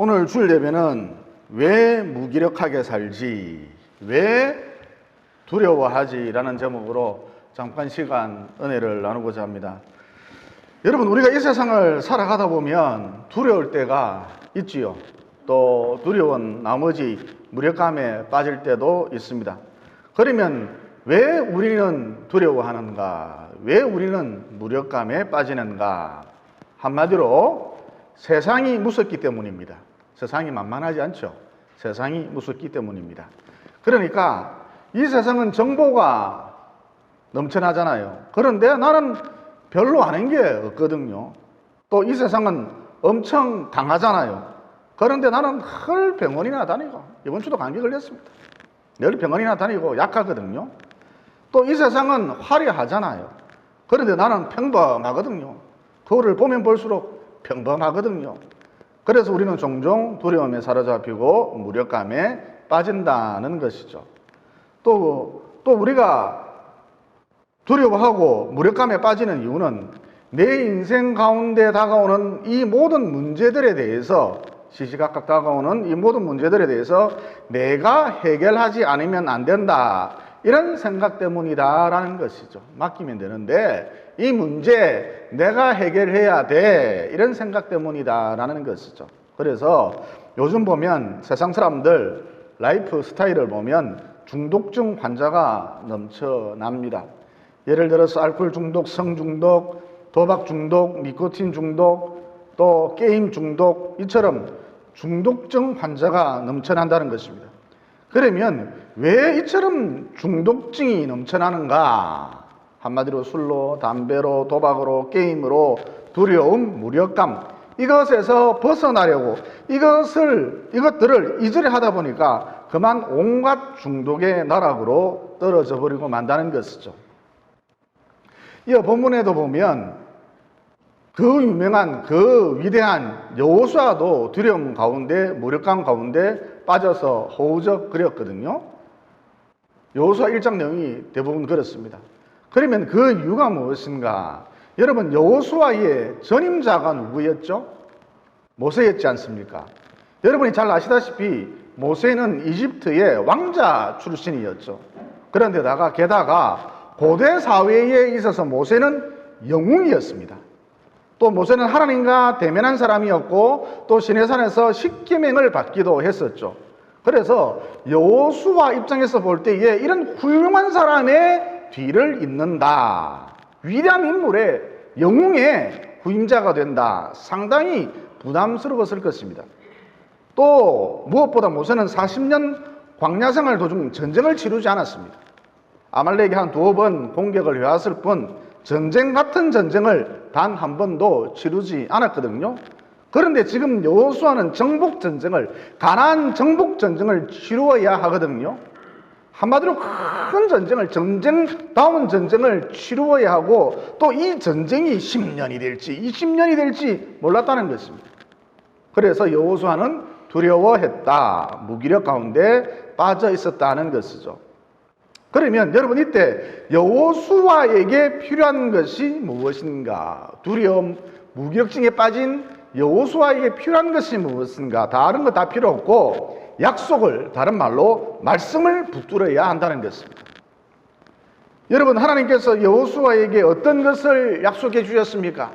오늘 주일 예배는 왜 무기력하게 살지, 왜 두려워하지라는 제목으로 잠깐 시간 은혜를 나누고자 합니다. 여러분, 우리가 이 세상을 살아가다 보면 두려울 때가 있지요. 또 두려운 나머지 무력감에 빠질 때도 있습니다. 그러면 왜 우리는 두려워하는가? 왜 우리는 무력감에 빠지는가? 한마디로 세상이 무섭기 때문입니다. 세상이 만만하지 않죠. 세상이 무섭기 때문입니다. 그러니까 이 세상은 정보가 넘쳐나잖아요. 그런데 나는 별로 아는 게 없거든요. 또 이 세상은 엄청 강하잖아요. 그런데 나는 늘 병원이나 다니고 이번 주도 감기 걸렸습니다. 늘 병원이나 다니고 약하거든요. 또 이 세상은 화려하잖아요. 그런데 나는 평범하거든요. 거울을 보면 볼수록 평범하거든요. 그래서 우리는 종종 두려움에 사로잡히고 무력감에 빠진다는 것이죠. 또, 또 우리가 두려워하고 무력감에 빠지는 이유는 내 인생 가운데 다가오는 이 모든 문제들에 대해서 시시각각 다가오는 이 모든 문제들에 대해서 내가 해결하지 않으면 안 된다. 이런 생각 때문이다라는 것이죠. 맡기면 되는데 이 문제 내가 해결해야 돼. 이런 생각 때문이다라는 것이죠. 그래서 요즘 보면 세상 사람들 라이프 스타일을 보면 중독증 환자가 넘쳐납니다. 예를 들어서 알코올 중독, 성 중독, 도박 중독, 니코틴 중독, 또 게임 중독 이처럼 중독증 환자가 넘쳐난다는 것입니다. 그러면 왜 이처럼 중독증이 넘쳐나는가? 한마디로 술로, 담배로, 도박으로, 게임으로 두려움, 무력감 이것에서 벗어나려고 이것을 이것들을 이전에 하다 보니까 그만 온갖 중독의 나락으로 떨어져 버리고 만다는 것이죠. 이 본문에도 보면 그 유명한 그 위대한 여호수아도 두려움 가운데 무력감 가운데 빠져서 허우적거렸거든요. 여호수아 1장 내용이 대부분 그렇습니다. 그러면 그 이유가 무엇인가? 여러분 여호수아의 전임자가 누구였죠? 모세였지 않습니까? 여러분이 잘 아시다시피 모세는 이집트의 왕자 출신이었죠. 그런데다가 게다가 고대 사회에 있어서 모세는 영웅이었습니다. 또 모세는 하나님과 대면한 사람이었고 또 시내산에서 십계명을 받기도 했었죠. 그래서 여호수아 입장에서 볼 때에 이런 훌륭한 사람의 뒤를 잇는다. 위대한 인물의 영웅의 후임자가 된다. 상당히 부담스러웠을 것입니다. 또 무엇보다 모세는 40년 광야 생활 도중 전쟁을 치르지 않았습니다. 아말렉이 한 두어 번 공격을 해왔을 뿐 전쟁 같은 전쟁을 단 한 번도 치르지 않았거든요. 그런데 지금 여호수아는 정복 전쟁을 가나안 정복 전쟁을 치루어야 하거든요. 한마디로 큰 전쟁을 전쟁 다운 전쟁을 치루어야 하고 또 이 전쟁이 10년이 될지 20년이 될지 몰랐다는 것입니다. 그래서 여호수아는 두려워했다. 무기력 가운데 빠져 있었다는 것이죠. 그러면 여러분 이때 여호수아에게 필요한 것이 무엇인가? 두려움, 무기력증에 빠진 여호수아에게 필요한 것이 무엇인가? 다른 거 다 필요 없고 약속을 다른 말로 말씀을 붙들어야 한다는 것입니다. 여러분 하나님께서 여호수아에게 어떤 것을 약속해 주셨습니까?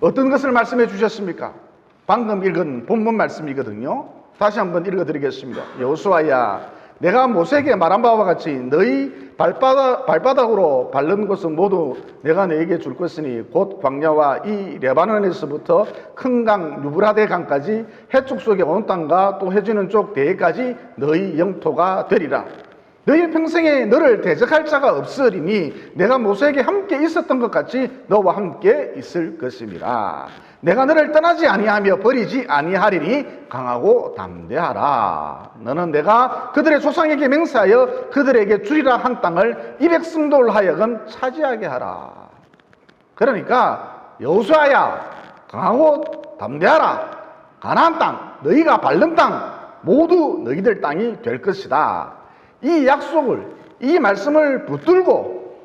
어떤 것을 말씀해 주셨습니까? 방금 읽은 본문 말씀이거든요. 다시 한번 읽어 드리겠습니다. 여호수아야 내가 모세에게 말한 바와 같이 너희 발바닥, 발바닥으로 밟는 곳은 모두 내가 너에게 줄 것이니 곧 광야와 이 레바논에서부터 큰 강 유브라데 강까지 해축 속의 온 땅과 또 해지는 쪽 대해까지 너희 영토가 되리라. 너희 평생에 너를 대적할 자가 없으리니 내가 모세에게 함께 있었던 것 같이 너와 함께 있을 것입니다. 내가 너를 떠나지 아니하며 버리지 아니하리니 강하고 담대하라. 너는 내가 그들의 조상에게 맹세하여 그들에게 주리라 한 땅을 이 백성들 하여금 차지하게 하라. 그러니까 여호수아야 강하고 담대하라. 가나안 땅 너희가 밟는 땅 모두 너희들 땅이 될 것이다. 이 약속을 이 말씀을 붙들고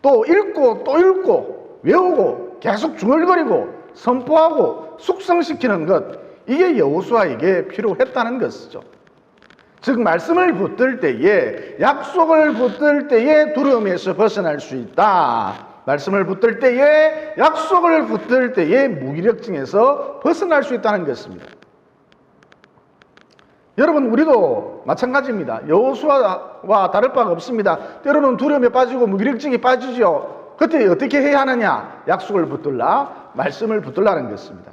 또 읽고 또 읽고 외우고 계속 중얼거리고 선포하고 숙성시키는 것 이게 여호수아에게 필요했다는 것이죠. 즉 말씀을 붙들 때에 약속을 붙들 때에 두려움에서 벗어날 수 있다. 말씀을 붙들 때에 약속을 붙들 때에 무기력증에서 벗어날 수 있다는 것입니다. 여러분 우리도 마찬가지입니다. 여호수아와 다를 바가 없습니다. 때로는 두려움에 빠지고 무기력증이 빠지죠. 그때 어떻게 해야 하느냐? 약속을 붙들라, 말씀을 붙들라는 것입니다.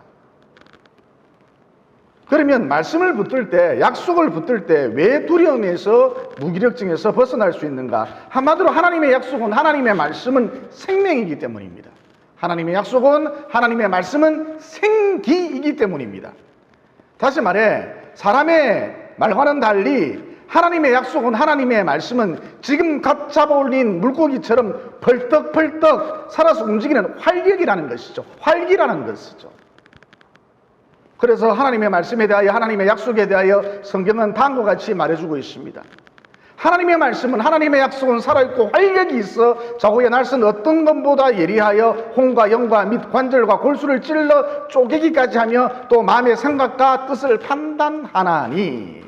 그러면 말씀을 붙들 때, 약속을 붙들 때 왜 두려움에서 무기력증에서 벗어날 수 있는가? 한마디로 하나님의 약속은 하나님의 말씀은 생명이기 때문입니다. 하나님의 약속은 하나님의 말씀은 생기이기 때문입니다. 다시 말해 사람의 말과는 달리 하나님의 약속은 하나님의 말씀은 지금 갓 잡아 올린 물고기처럼 벌떡벌떡 살아서 움직이는 활력이라는 것이죠. 활기라는 것이죠. 그래서 하나님의 말씀에 대하여 하나님의 약속에 대하여 성경은 다음과 같이 말해주고 있습니다. 하나님의 말씀은 하나님의 약속은 살아있고 활력이 있어 좌우의 날선 어떤 것보다 예리하여 홍과 영과 및 관절과 골수를 찔러 쪼개기까지 하며 또 마음의 생각과 뜻을 판단하나니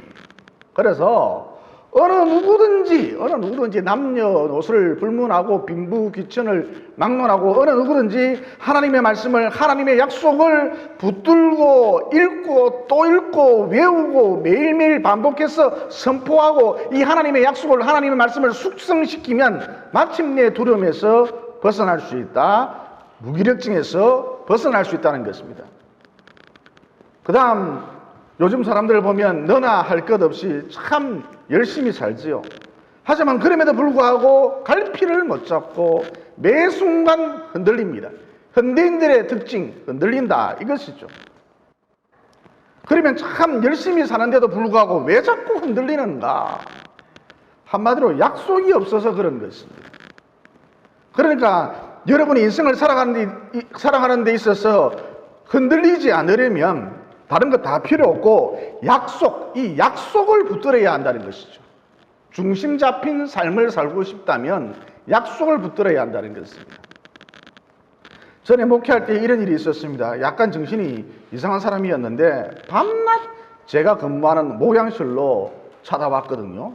그래서 어느 누구든지 어느 누구든지 남녀노소를 불문하고 빈부귀천을 막론하고 어느 누구든지 하나님의 말씀을 하나님의 약속을 붙들고 읽고 또 읽고 외우고 매일매일 반복해서 선포하고 이 하나님의 약속을 하나님의 말씀을 숙성시키면 마침내 두려움에서 벗어날 수 있다. 무기력증에서 벗어날 수 있다는 것입니다. 그 다음 요즘 사람들을 보면 너나 할 것 없이 참 열심히 살지요. 하지만 그럼에도 불구하고 갈피를 못 잡고 매 순간 흔들립니다. 현대인들의 특징, 흔들린다. 이것이죠. 그러면 참 열심히 사는데도 불구하고 왜 자꾸 흔들리는가? 한마디로 약속이 없어서 그런 것입니다. 그러니까 여러분이 인생을 살아가는 데, 살아가는 데 있어서 흔들리지 않으려면 다른 거 다 필요 없고 약속, 이 약속을 붙들어야 한다는 것이죠. 중심 잡힌 삶을 살고 싶다면 약속을 붙들어야 한다는 것입니다. 전에 목회할 때 이런 일이 있었습니다. 약간 정신이 이상한 사람이었는데 밤낮 제가 근무하는 목양실로 찾아왔거든요.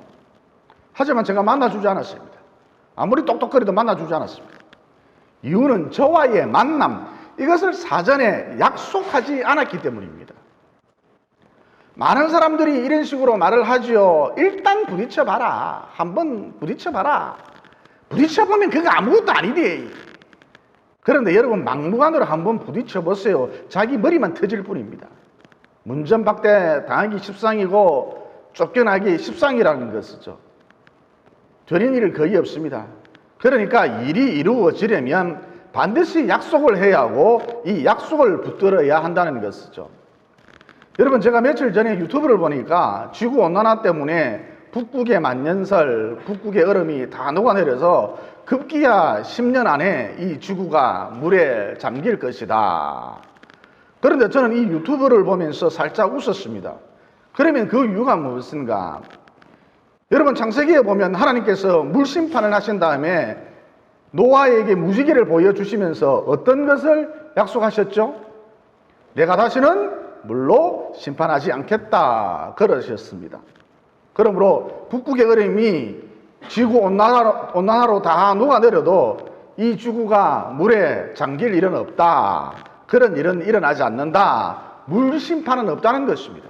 하지만 제가 만나주지 않았습니다. 아무리 똑똑거리도 만나주지 않았습니다. 이유는 저와의 만남, 이것을 사전에 약속하지 않았기 때문입니다. 많은 사람들이 이런 식으로 말을 하죠. 일단 부딪혀봐라. 한번 부딪혀봐라. 부딪혀보면 그거 아무것도 아니대. 그런데 여러분 막무가내로 한번 부딪혀보세요. 자기 머리만 터질 뿐입니다. 문전박대 당하기 십상이고 쫓겨나기 십상이라는 것이죠. 되는 일은 거의 없습니다. 그러니까 일이 이루어지려면 반드시 약속을 해야 하고 이 약속을 붙들어야 한다는 것이죠. 여러분 제가 며칠 전에 유튜브를 보니까 지구 온난화 때문에 북극의 만년설, 북극의 얼음이 다 녹아내려서 급기야 10년 안에 이 지구가 물에 잠길 것이다. 그런데 저는 이 유튜브를 보면서 살짝 웃었습니다. 그러면 그 이유가 무엇인가? 여러분 창세기에 보면 하나님께서 물 심판을 하신 다음에 노아에게 무지개를 보여주시면서 어떤 것을 약속하셨죠? 내가 다시는 물로 심판하지 않겠다. 그러셨습니다. 그러므로 북극의 얼음이 지구 온난화로, 온난화로 다 녹아내려도 이 지구가 물에 잠길 일은 없다. 그런 일은 일어나지 않는다. 물 심판은 없다는 것입니다.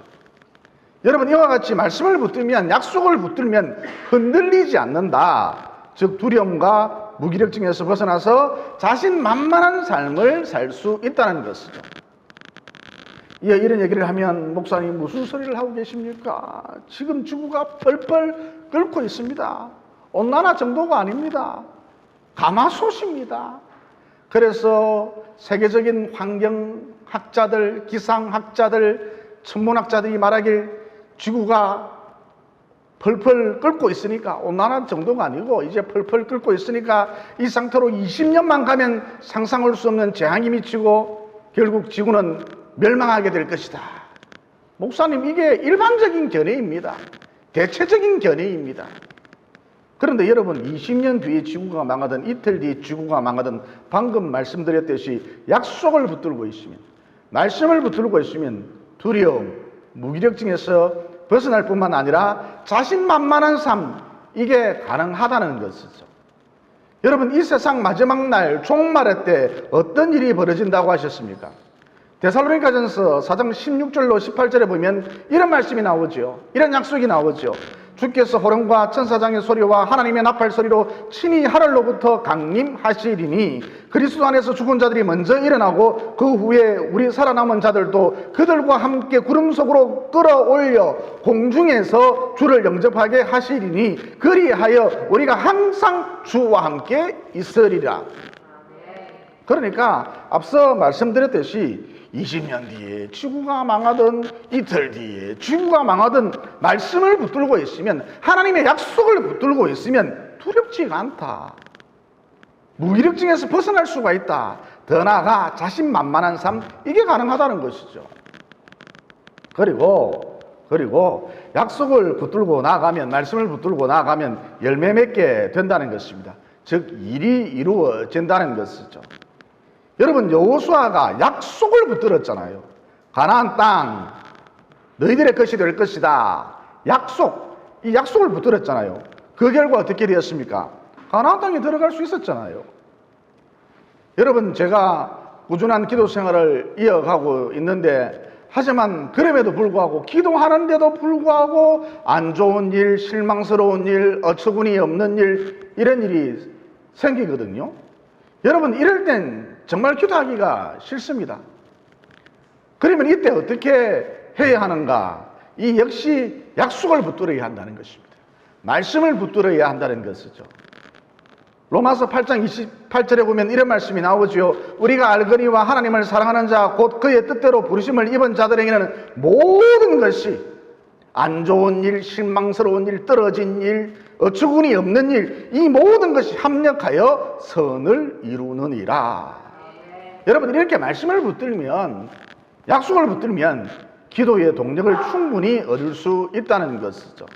여러분 이와 같이 말씀을 붙들면 약속을 붙들면 흔들리지 않는다. 즉 두려움과 무기력증에서 벗어나서 자신 만만한 삶을 살 수 있다는 것이죠. 예, 이런 얘기를 하면 목사님 무슨 소리를 하고 계십니까? 지금 지구가 펄펄 끓고 있습니다. 온난화 정도가 아닙니다. 가마솥입니다. 그래서 세계적인 환경학자들, 기상학자들, 천문학자들이 말하길 지구가 펄펄 끓고 있으니까 온난화 정도가 아니고 이제 펄펄 끓고 있으니까 이 상태로 20년만 가면 상상할 수 없는 재앙이 미치고 결국 지구는 멸망하게 될 것이다. 목사님, 이게 일반적인 견해입니다. 대체적인 견해입니다. 그런데 여러분, 20년 뒤에 지구가 망하든 이틀 뒤에 지구가 망하든 방금 말씀드렸듯이 약속을 붙들고 있으면, 말씀을 붙들고 있으면 두려움, 무기력증에서 벗어날 뿐만 아니라 자신만만한 삶, 이게 가능하다는 것이죠. 여러분, 이 세상 마지막 날, 종말의 때 어떤 일이 벌어진다고 하셨습니까? 데살로니가전서 4장 16절로 18절에 보면 이런 말씀이 나오죠. 이런 약속이 나오죠. 주께서 호령과 천사장의 소리와 하나님의 나팔 소리로 친히 하늘로부터 강림하시리니 그리스도 안에서 죽은 자들이 먼저 일어나고 그 후에 우리 살아남은 자들도 그들과 함께 구름 속으로 끌어올려 공중에서 주를 영접하게 하시리니 그리하여 우리가 항상 주와 함께 있으리라. 그러니까 앞서 말씀드렸듯이 20년 뒤에 지구가 망하든 이틀 뒤에 지구가 망하든 말씀을 붙들고 있으면 하나님의 약속을 붙들고 있으면 두렵지가 않다. 무기력증에서 벗어날 수가 있다. 더 나아가 자신만만한 삶 이게 가능하다는 것이죠. 그리고 그리고 약속을 붙들고 나가면 말씀을 붙들고 나가면 열매 맺게 된다는 것입니다. 즉 일이 이루어진다는 것이죠. 여러분 여호수아가 약속을 붙들었잖아요. 가나안 땅 너희들의 것이 될 것이다. 약속 이 약속을 붙들었잖아요. 그 결과 어떻게 되었습니까? 가나안 땅에 들어갈 수 있었잖아요. 여러분 제가 꾸준한 기도 생활을 이어가고 있는데 하지만 그럼에도 불구하고 기도하는데도 불구하고 안 좋은 일, 실망스러운 일, 어처구니 없는 일 이런 일이 생기거든요. 여러분 이럴 땐 정말 기도하기가 싫습니다. 그러면 이때 어떻게 해야 하는가? 이 역시 약속을 붙들어야 한다는 것입니다. 말씀을 붙들어야 한다는 것이죠. 로마서 8장 28절에 보면 이런 말씀이 나오지요. 우리가 알거니와 하나님을 사랑하는 자, 곧 그의 뜻대로 부르심을 입은 자들에게는 모든 것이 안 좋은 일, 실망스러운 일, 떨어진 일, 어처구니 없는 일, 이 모든 것이 합력하여 선을 이루느니라. 여러분, 이렇게 말씀을 붙들면, 약속을 붙들면 기도의 동력을 충분히 얻을 수 있다는 것이죠.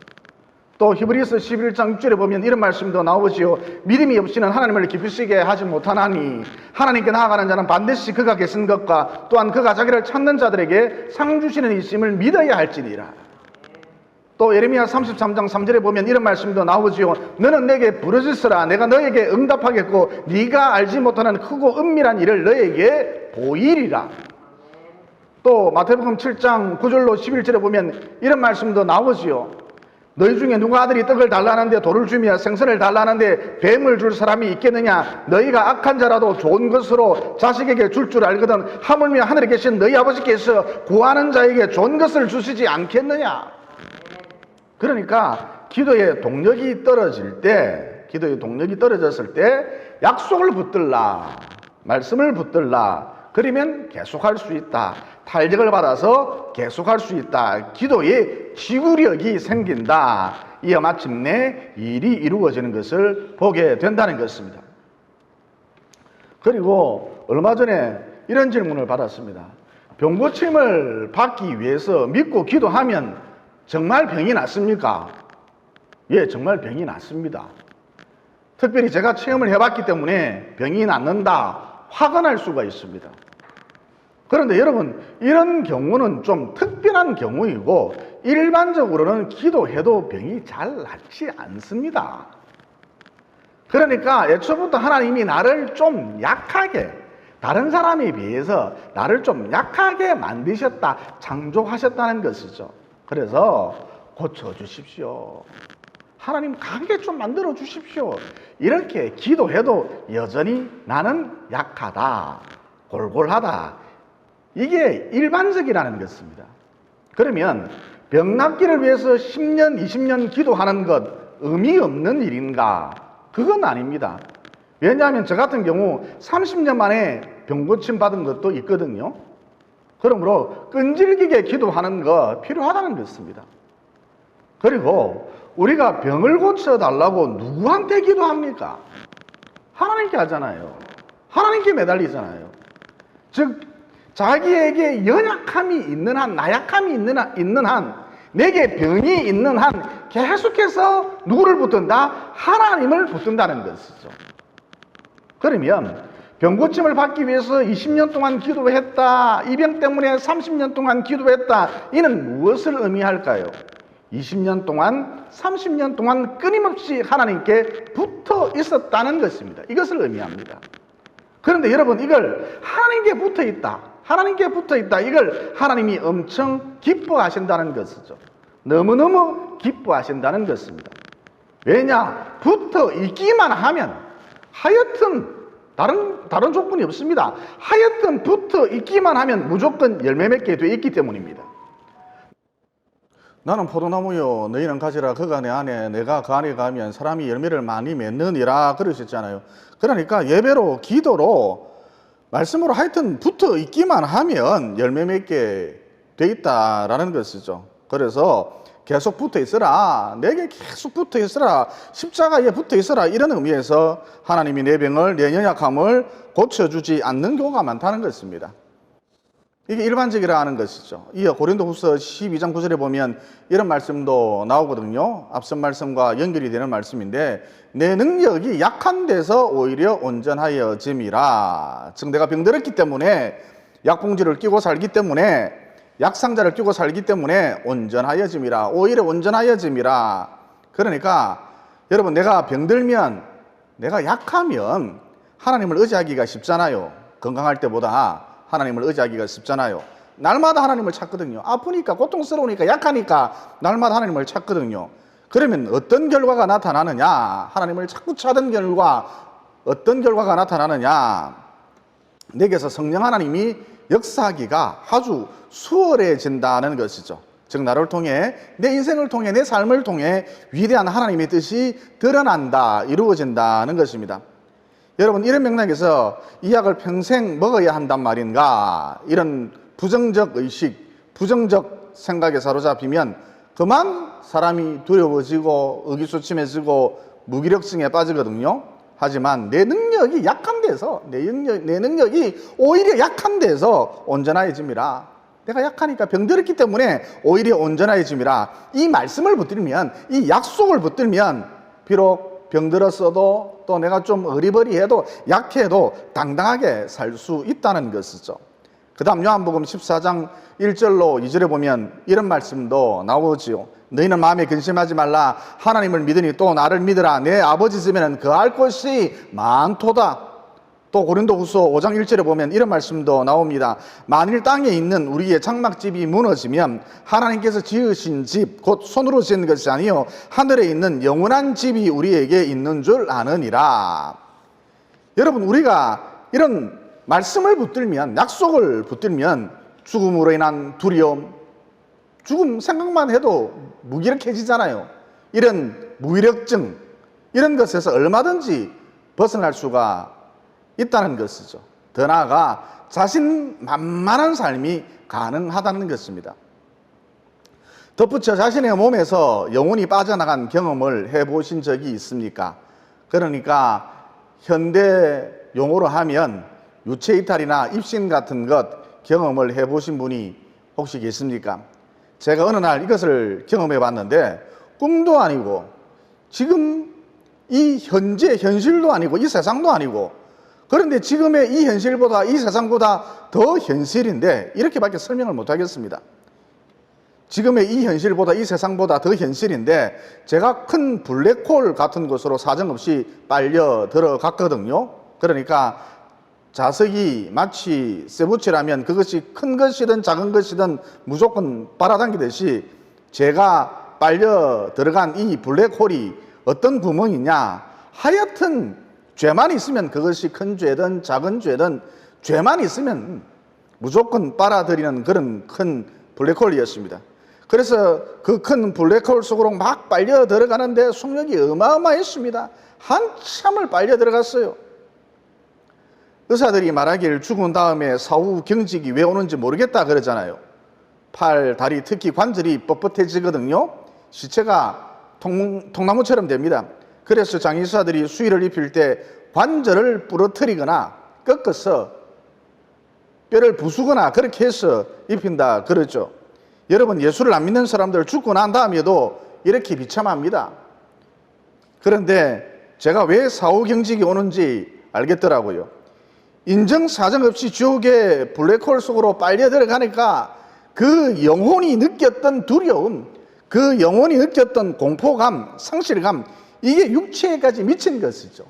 또 히브리서 11장 6절에 보면 이런 말씀도 나오지요. 믿음이 없이는 하나님을 기쁘시게 하지 못하나니 하나님께 나아가는 자는 반드시 그가 계신 것과 또한 그가 자기를 찾는 자들에게 상 주시는 이심을 믿어야 할지니라. 또 예레미야 33장 3절에 보면 이런 말씀도 나오지요. 너는 내게 부르짖으라. 내가 너에게 응답하겠고 네가 알지 못하는 크고 은밀한 일을 너에게 보이리라. 또 마태복음 7장 9절로 11절에 보면 이런 말씀도 나오지요. 너희 중에 누가 아들이 떡을 달라는데 돌을 주며 생선을 달라는데 뱀을 줄 사람이 있겠느냐? 너희가 악한 자라도 좋은 것으로 자식에게 줄줄 알거든 하물며 하늘에 계신 너희 아버지께서 구하는 자에게 좋은 것을 주시지 않겠느냐? 그러니까 기도의 동력이 떨어질 때, 기도의 동력이 떨어졌을 때 약속을 붙들라, 말씀을 붙들라. 그러면 계속할 수 있다. 탄력을 받아서 계속할 수 있다. 기도에 지구력이 생긴다. 이어 마침내 일이 이루어지는 것을 보게 된다는 것입니다. 그리고 얼마 전에 이런 질문을 받았습니다. 병고침을 받기 위해서 믿고 기도하면 정말 병이 낫습니까? 예, 정말 병이 낫습니다. 특별히 제가 체험을 해봤기 때문에 병이 낫는다. 화가 날 수가 있습니다. 그런데 여러분, 이런 경우는 좀 특별한 경우이고, 일반적으로는 기도해도 병이 잘 낫지 않습니다. 그러니까 애초부터 하나님이 나를 좀 약하게, 다른 사람에 비해서 나를 좀 약하게 만드셨다, 창조하셨다는 것이죠. 그래서 고쳐주십시오. 하나님 강하게 좀 만들어 주십시오. 이렇게 기도해도 여전히 나는 약하다, 골골하다. 이게 일반적이라는 것입니다. 그러면 병 낫기를 위해서 10년, 20년 기도하는 것 의미 없는 일인가? 그건 아닙니다. 왜냐하면 저 같은 경우 30년 만에 병 고침 받은 것도 있거든요. 그러므로 끈질기게 기도하는 거 필요하다는 것입니다. 그리고 우리가 병을 고쳐달라고 누구한테 기도합니까? 하나님께 하잖아요. 하나님께 매달리잖아요. 즉, 자기에게 연약함이 있는 한, 나약함이 있는 한, 있는 한, 내게 병이 있는 한, 계속해서 누구를 붙든다? 하나님을 붙든다는 것이죠. 그러면 병고침을 받기 위해서 20년 동안 기도했다. 이 병 때문에 30년 동안 기도했다. 이는 무엇을 의미할까요? 20년 동안, 30년 동안 끊임없이 하나님께 붙어 있었다는 것입니다. 이것을 의미합니다. 그런데 여러분, 이걸 하나님께 붙어 있다. 하나님께 붙어 있다. 이걸 하나님이 엄청 기뻐하신다는 것이죠. 너무너무 기뻐하신다는 것입니다. 왜냐? 붙어 있기만 하면 하여튼 다른 다른 조건이 없습니다. 하여튼 붙어 있기만 하면 무조건 열매 맺게 돼 있기 때문입니다. 나는 포도나무요 너희는 가지라 그간의 안에 내가 그 안에 가면 사람이 열매를 많이 맺느니라 그러셨잖아요. 그러니까 예배로 기도로 말씀으로 하여튼 붙어 있기만 하면 열매 맺게 돼 있다라는 것이죠. 그래서 계속 붙어 있으라. 내게 계속 붙어 있으라. 십자가에 붙어 있으라. 이런 의미에서 하나님이 내 병을, 내 연약함을 고쳐주지 않는 경우가 많다는 것입니다. 이게 일반적이라 하는 것이죠. 이어 고린도 후서 12장 9절에 보면 이런 말씀도 나오거든요. 앞선 말씀과 연결이 되는 말씀인데, 내 능력이 약한 데서 오히려 온전하여짐이라. 즉, 내가 병들었기 때문에 약봉지를 끼고 살기 때문에 약상자를 끼고 살기 때문에 온전하여짐이라. 오히려 온전하여짐이라. 그러니까 여러분 내가 병들면 내가 약하면 하나님을 의지하기가 쉽잖아요. 건강할 때보다 하나님을 의지하기가 쉽잖아요. 날마다 하나님을 찾거든요. 아프니까 고통스러우니까 약하니까 날마다 하나님을 찾거든요. 그러면 어떤 결과가 나타나느냐? 하나님을 자꾸 찾은 결과 어떤 결과가 나타나느냐? 내게서 성령 하나님이 역사하기가 아주 수월해진다는 것이죠. 즉 나를 통해 내 인생을 통해 내 삶을 통해 위대한 하나님의 뜻이 드러난다, 이루어진다는 것입니다. 여러분 이런 맥락에서 이 약을 평생 먹어야 한단 말인가 이런 부정적 의식, 부정적 생각에 사로잡히면 그만 사람이 두려워지고 의기소침해지고 무기력증에 빠지거든요. 하지만 내 능력이 약한 데서 내 능력, 내 능력이 오히려 약한 데서 온전해짐이라. 내가 약하니까 병들었기 때문에 오히려 온전해짐이라. 이 말씀을 붙들면 이 약속을 붙들면 비록 병들었어도 또 내가 좀 어리버리해도 약해도 당당하게 살 수 있다는 것이죠. 그 다음 요한복음 14장 1절로 2절에 보면 이런 말씀도 나오지요. 너희는 마음에 근심하지 말라. 하나님을 믿으니 또 나를 믿으라. 내 아버지 집에는 그할 것이 많도다. 또 고린도 후서 5장 1절에 보면 이런 말씀도 나옵니다. 만일 땅에 있는 우리의 장막집이 무너지면 하나님께서 지으신 집, 곧 손으로 지은 것이 아니요 하늘에 있는 영원한 집이 우리에게 있는 줄 아느니라. 여러분, 우리가 이런 말씀을 붙들면, 약속을 붙들면 죽음으로 인한 두려움, 죽음 생각만 해도 무기력해지잖아요. 이런 무기력증, 이런 것에서 얼마든지 벗어날 수가 있다는 것이죠. 더 나아가 자신 만만한 삶이 가능하다는 것입니다. 덧붙여 자신의 몸에서 영혼이 빠져나간 경험을 해보신 적이 있습니까? 그러니까 현대 용어로 하면 유체 이탈이나 입신 같은 것 경험을 해보신 분이 혹시 계십니까? 제가 어느 날 이것을 경험해 봤는데 꿈도 아니고 지금 이 현재 현실도 아니고 이 세상도 아니고 그런데 지금의 이 현실보다 이 세상보다 더 현실인데 이렇게밖에 설명을 못 하겠습니다. 지금의 이 현실보다 이 세상보다 더 현실인데 제가 큰 블랙홀 같은 곳으로 사정없이 빨려 들어갔거든요. 그러니까 자석이 마치 세부치라면 그것이 큰 것이든 작은 것이든 무조건 빨아당기듯이 제가 빨려 들어간 이 블랙홀이 어떤 구멍이냐 하여튼 죄만 있으면 그것이 큰 죄든 작은 죄든 죄만 있으면 무조건 빨아들이는 그런 큰 블랙홀이었습니다. 그래서 그 큰 블랙홀 속으로 막 빨려 들어가는데 속력이 어마어마했습니다. 한참을 빨려 들어갔어요. 의사들이 말하길 죽은 다음에 사후 경직이 왜 오는지 모르겠다 그러잖아요. 팔, 다리, 특히 관절이 뻣뻣해지거든요. 시체가 통, 통나무처럼 됩니다. 그래서 장의사들이 수의를 입힐 때 관절을 부러뜨리거나 꺾어서 뼈를 부수거나 그렇게 해서 입힌다 그러죠. 여러분 예수를 안 믿는 사람들 죽고 난 다음에도 이렇게 비참합니다. 그런데 제가 왜 사후경직이 오는지 알겠더라고요. 인정 사정 없이 지옥의 블랙홀 속으로 빨려 들어가니까 그 영혼이 느꼈던 두려움, 그 영혼이 느꼈던 공포감, 상실감, 이게 육체까지 미친 것이죠.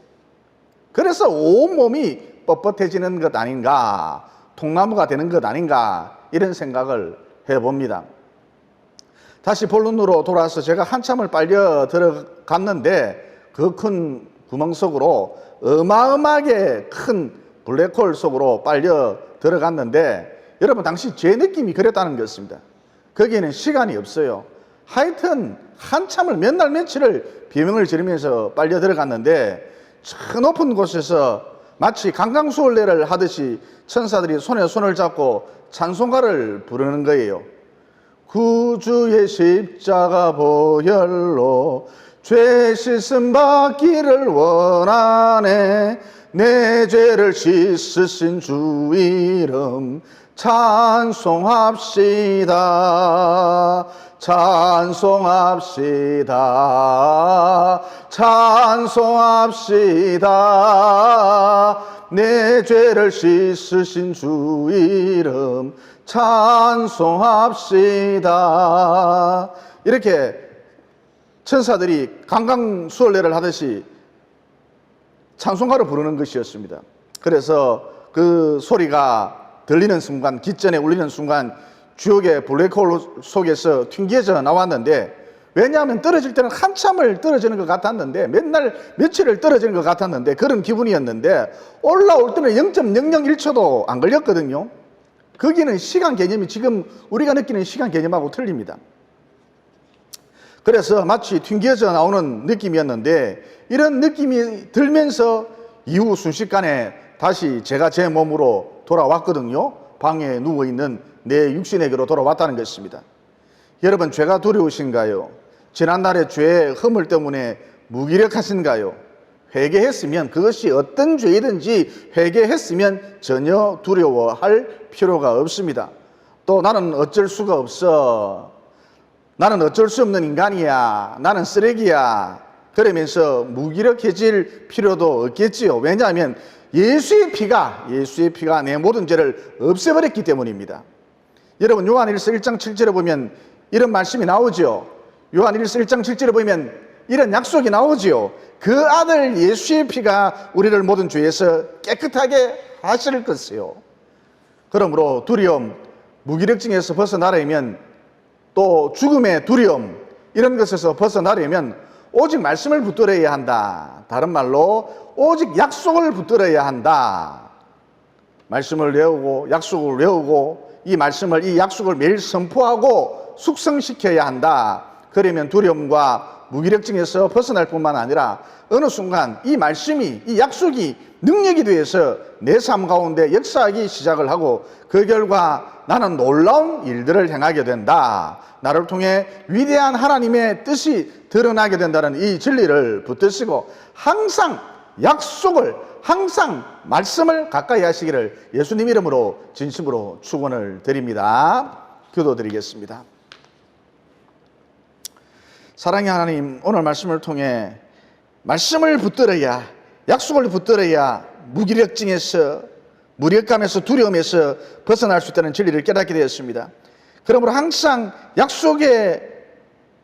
그래서 온몸이 뻣뻣해지는 것 아닌가, 통나무가 되는 것 아닌가, 이런 생각을 해봅니다. 다시 본론으로 돌아와서 제가 한참을 빨려 들어갔는데 그 큰 구멍 속으로 어마어마하게 큰 블랙홀 속으로 빨려 들어갔는데 여러분 당시 제 느낌이 그랬다는 것입니다. 거기에는 시간이 없어요. 하여튼 한참을 몇 날 며칠을 비명을 지르면서 빨려 들어갔는데 저 높은 곳에서 마치 강강수월래를 하듯이 천사들이 손에 손을 잡고 찬송가를 부르는 거예요. 구주의 십자가 보혈로 죄 씻음 받기를 원하네 내 죄를 씻으신 주 이름 찬송합시다. 찬송합시다. 찬송합시다. 내 죄를 씻으신 주 이름 찬송합시다. 이렇게 천사들이 강강수월래를 하듯이 찬송가를 부르는 것이었습니다. 그래서 그 소리가 들리는 순간, 기전에 울리는 순간 주역의 블랙홀 속에서 튕겨져 나왔는데 왜냐하면 떨어질 때는 한참을 떨어지는 것 같았는데 맨날 며칠을 떨어지는 것 같았는데 그런 기분이었는데 올라올 때는 0.001초도 안 걸렸거든요. 거기는 시간 개념이 지금 우리가 느끼는 시간 개념하고 틀립니다. 그래서 마치 튕겨져 나오는 느낌이었는데 이런 느낌이 들면서 이후 순식간에 다시 제가 제 몸으로 돌아왔거든요. 방에 누워 있는 내 육신에게로 돌아왔다는 것입니다. 여러분 죄가 두려우신가요? 지난날의 죄의 허물 때문에 무기력하신가요? 회개했으면 그것이 어떤 죄이든지 회개했으면 전혀 두려워할 필요가 없습니다. 또 나는 어쩔 수가 없어. 나는 어쩔 수 없는 인간이야. 나는 쓰레기야. 그러면서 무기력해질 필요도 없겠지요. 왜냐하면 예수의 피가, 예수의 피가 내 모든 죄를 없애버렸기 때문입니다. 여러분, 요한일서 1장 7절에 보면 이런 말씀이 나오죠. 요한일서 1장 7절에 보면 이런 약속이 나오지요. 그 아들 예수의 피가 우리를 모든 죄에서 깨끗하게 하실 것이요. 그러므로 두려움, 무기력증에서 벗어나려면 또 죽음의 두려움 이런 것에서 벗어나려면 오직 말씀을 붙들어야 한다. 다른 말로 오직 약속을 붙들어야 한다. 말씀을 외우고 약속을 외우고 이 말씀을 이 약속을 매일 선포하고 숙성시켜야 한다. 그러면 두려움과 무기력증에서 벗어날 뿐만 아니라 어느 순간 이 말씀이 이 약속이 능력이 되어서 내 삶 가운데 역사하기 시작을 하고 그 결과 나는 놀라운 일들을 행하게 된다. 나를 통해 위대한 하나님의 뜻이 드러나게 된다는 이 진리를 붙드시고 항상 약속을 항상 말씀을 가까이 하시기를 예수님 이름으로 진심으로 축원을 드립니다. 기도 드리겠습니다. 사랑의 하나님, 오늘 말씀을 통해 말씀을 붙들어야, 약속을 붙들어야 무기력증에서, 무력감에서, 두려움에서 벗어날 수 있다는 진리를 깨닫게 되었습니다. 그러므로 항상 약속의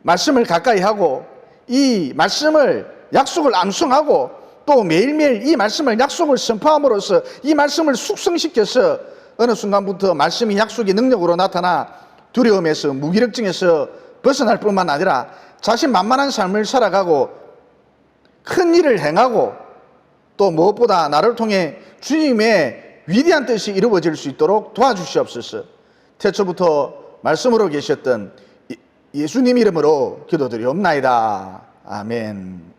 말씀을 가까이 하고, 이 말씀을, 약속을 암송하고, 또 매일매일 이 말씀을 약속을 선포함으로써 이 말씀을 숙성시켜서 어느 순간부터 말씀이 약속의 능력으로 나타나 두려움에서, 무기력증에서 벗어날 뿐만 아니라 자신 만만한 삶을 살아가고 큰 일을 행하고 또 무엇보다 나를 통해 주님의 위대한 뜻이 이루어질 수 있도록 도와주시옵소서. 태초부터 말씀으로 계셨던 예수님 이름으로 기도드리옵나이다. 아멘.